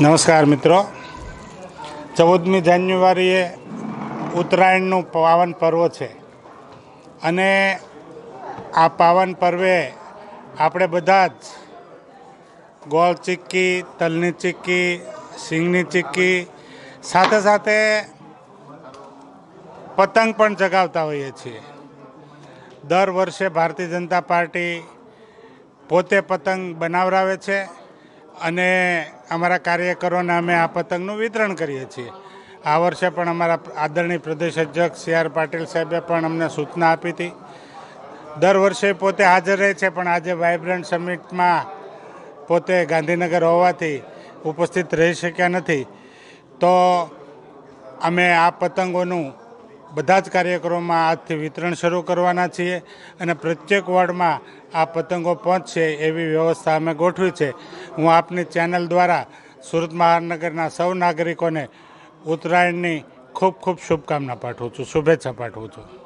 નમસ્કાર, મિત્રો. ચૌદમી જાન્યુઆરીએ ઉત્તરાયણનું પાવન પર્વ છે. અને આ પાવન પર્વે આપણે બધા જ ગોળ ચીક્કી, તલની ચીક્કી, સિંગની ચીક્કી, સાથે સાથે પતંગ પણ ચગાવતા હોઈએ છીએ. દર વર્ષે ભારતીય જનતા પાર્ટી પોતે પતંગ બનાવરાવે છે. અને અમારા કાર્યકરોને અમે આ પતંગનું વિતરણ કરીએ છીએ. આ વર્ષે પણ અમારા આદરણીય પ્રદેશ અધ્યક્ષ સી આર પાટીલ સાહેબે પણ અમને સૂચના આપી હતી. દર વર્ષે પોતે હાજર રહે છે, પણ આજે વાઇબ્રન્ટ સમિટમાં પોતે ગાંધીનગર હોવાથી ઉપસ્થિત રહી શક્યા નથી. તો અમે આ પતંગોનું બધા જ કાર્યક્રમોમાં આજથી વિતરણ શરૂ કરવાના છીએ અને પ્રત્યેક વોર્ડમાં આ પતંગો પહોંચશે એવી વ્યવસ્થા અમે ગોઠવી છે. હું આપની ચેનલ દ્વારા સુરત મહાનગરના સૌ નાગરિકોને ઉત્તરાયણની ખૂબ ખૂબ શુભકામના પાઠવું છું, શુભેચ્છા પાઠવું છું.